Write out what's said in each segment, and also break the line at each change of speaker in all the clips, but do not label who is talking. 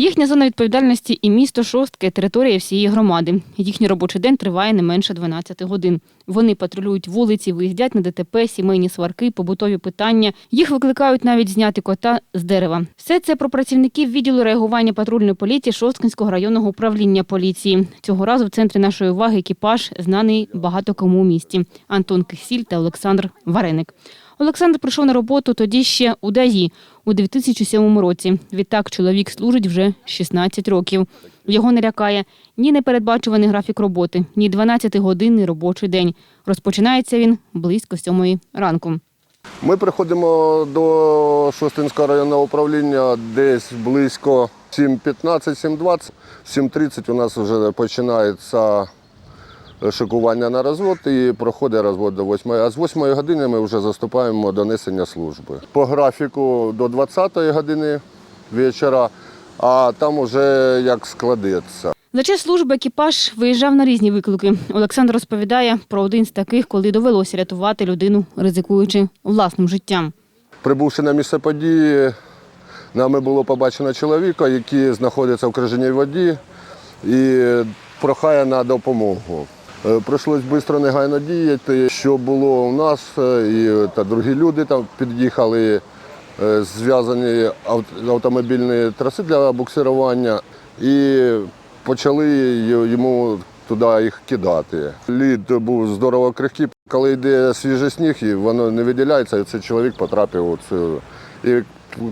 Їхня зона відповідальності і місто Шостке – територія всієї громади. Їхній робочий день триває не менше 12 годин. Вони патрулюють вулиці, виїздять на ДТП, сімейні сварки, побутові питання. Їх викликають навіть зняти кота з дерева. Все це про працівників відділу реагування патрульної поліції Шосткинського районного управління поліції. Цього разу в центрі нашої уваги екіпаж, знаний багато кому у місті – Антон Кисіль та Олександр Вареник. Олександр прийшов на роботу тоді ще у ДАІ у 2007 році. Відтак чоловік служить вже 16 років. Його не лякає ні непередбачуваний графік роботи, ні 12-годинний робочий день. Розпочинається він близько 7 ранку.
Ми приходимо до Шостинського районного управління десь близько 7.15, 7.20. 7.30 у нас вже починається шикування на розвод і проходить розвод до 8. А з 8 години ми вже заступаємо до несення служби. По графіку до 20 години вечора, а там вже як складеться.
За час служби екіпаж виїжджав на різні виклики. Олександр розповідає про один з таких, коли довелося рятувати людину, ризикуючи власним життям.
Прибувши на місце події, нами було побачено чоловіка, який знаходиться в крижаній воді і прохає на допомогу. Е, Прийшлось швидко негайно діяти. Що було у нас, е, і та другі люди там під'їхали, е, зв'язані автомобільні траси для буксирування і почали йому туди їх кидати. Лід був здорово крихкий. Коли йде свіжий сніг, і воно не виділяється, і цей чоловік потрапив у цю. І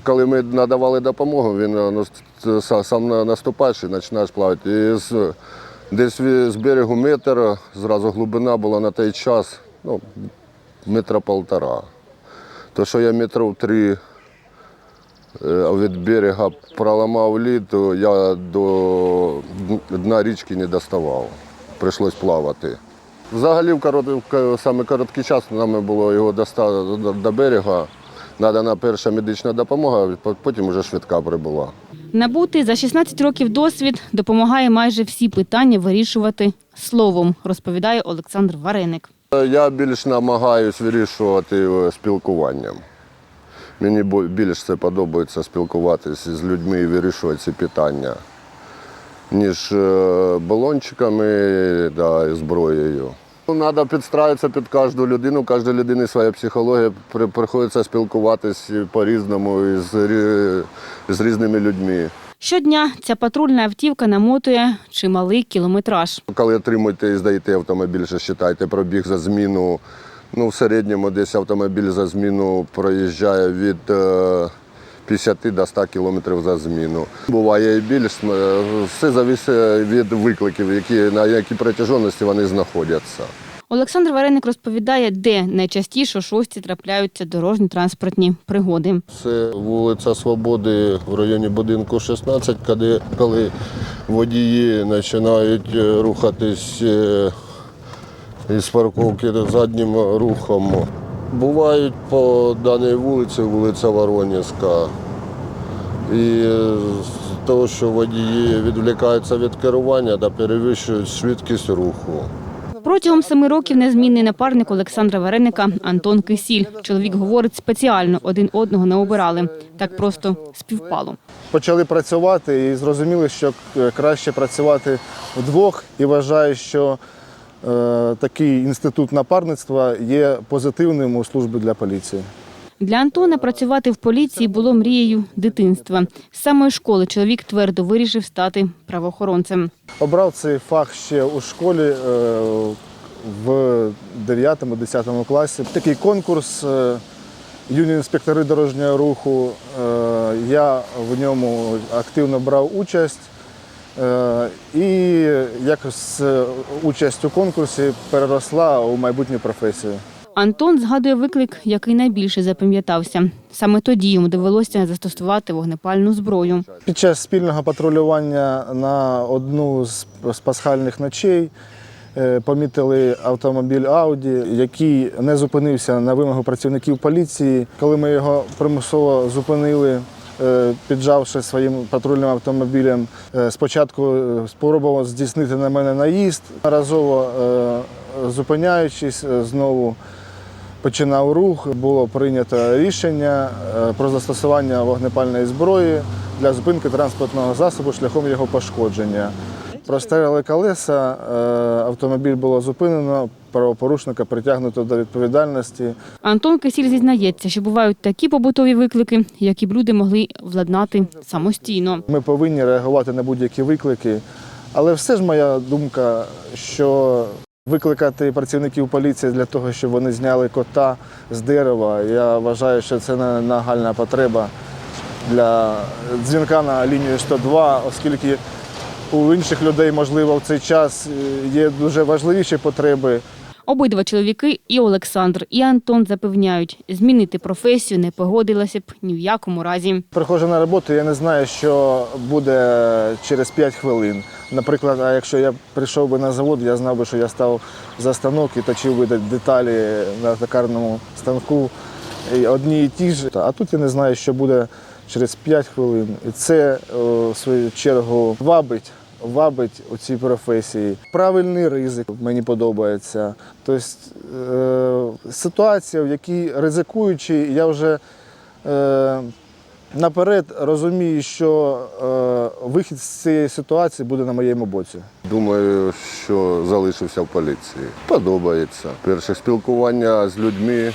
коли ми надавали допомогу, він е, сам наступаєш і починаєш плавати. І з, десь з берегу метр, зразу глибина була на той час, ну, метра полтора. То, що я метрів три е, від берега проламав лід, то я до дна річки не доставав. Прийшлось плавати. Взагалі, в короткий, короткий час нам було його достати до, до берега. Надана перша медична допомога, потім вже швидка прибула.
Набутий за 16 років досвід допомагає майже всі питання вирішувати словом, розповідає Олександр Вареник.
Я більш намагаюсь вирішувати е, спілкуванням. Мені бо- більш це подобається спілкуватися з людьми і вирішувати ці питання, ніж е, балончиками і зброєю. Треба підстраюватися під кожну людину, у кожної людини своя психологія, приходиться спілкуватися по-різному з, з різними людьми.
Щодня ця патрульна автівка намотує чималий кілометраж.
Коли отримуєте і здаєте автомобіль, ще вважайте пробіг за зміну. Ну, в середньому десь автомобіль за зміну проїжджає від е, 50 до 100 кілометрів за зміну. Буває і більш, е, все залежить від викликів, які, на якій протяжності вони знаходяться.
Олександр Вареник розповідає, де найчастіше шості трапляються дорожні транспортні пригоди.
Це вулиця Свободи в районі будинку 16, коли, коли водії починають е, рухатись е, із парковки заднім рухом. Бувають по даній вулиці, вулиця Воронівська. І з того, що водії відвлікаються від керування та перевищують швидкість руху.
Протягом семи років незмінний напарник Олександра Вареника Антон Кисіль. Чоловік говорить, спеціально один одного не обирали. Так просто співпало.
почали працювати і зрозуміли, що е, краще працювати вдвох і вважаю, що такий інститут напарництва є позитивним у службі для поліції.
Для Антона працювати в поліції було мрією дитинства. З самої школи чоловік твердо вирішив стати правоохоронцем.
Обрав цей фах ще у школі е, в 9-10 класі. Такий конкурс е, юні інспектори дорожнього руху. е, Я в ньому активно брав участь. Е, І якось е, участь у конкурсі переросла у майбутню професію.
Антон згадує виклик, який найбільше запам'ятався. Саме тоді йому довелося застосувати вогнепальну зброю.
Під час спільного патрулювання на одну з пасхальних ночей е, помітили автомобіль Ауді, який не зупинився на вимогу працівників поліції. Коли ми його примусово зупинили, піджавши своїм патрульним автомобілем, е, спочатку е, спробував здійснити на мене наїзд, разово е, зупиняючись е, знову. починав рух, було прийнято рішення е, про застосування вогнепальної зброї для зупинки транспортного засобу шляхом його пошкодження. Прострелили колеса, е, автомобіль було зупинено, правопорушника притягнуто до відповідальності.
Антон Кисіль зізнається, що бувають такі побутові виклики, які б люди могли владнати самостійно.
Ми повинні реагувати на будь-які виклики. Але все ж моя думка, що викликати працівників поліції для того, щоб вони зняли кота з дерева, я вважаю, що це не нагальна потреба для дзвінка на лінію 102, оскільки у інших людей, можливо, в цей час е, є дуже важливіші потреби.
Обидва чоловіки, і Олександр, і Антон запевняють, змінити професію не погодилася б ні в якому разі.
Приходжу на роботу, я не знаю, що буде через 5 хвилин. Наприклад, а якщо я прийшов би на завод, я знав би, що я став за станок і точив би деталі на токарному станку одні і ті ж. А тут я не знаю, що буде через 5 хвилин. І це, в свою чергу, вабить. Вабить у цій професії. Правильний ризик мені подобається. Тобто е, ситуація, в якій ризикуючи, я вже е, наперед розумію, що е, вихід з цієї ситуації буде на моєму боці.
Думаю, що залишився в поліції. Подобається. Перше спілкування з людьми.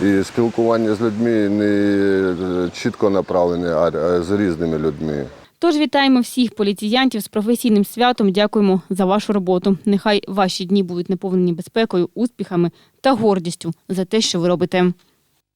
І спілкування з людьми не е, чітко направлене, а з різними людьми.
Тож вітаємо всіх поліціянтів з професійним святом. Дякуємо за вашу роботу. Нехай ваші дні будуть наповнені безпекою, успіхами та гордістю за те, що ви робите.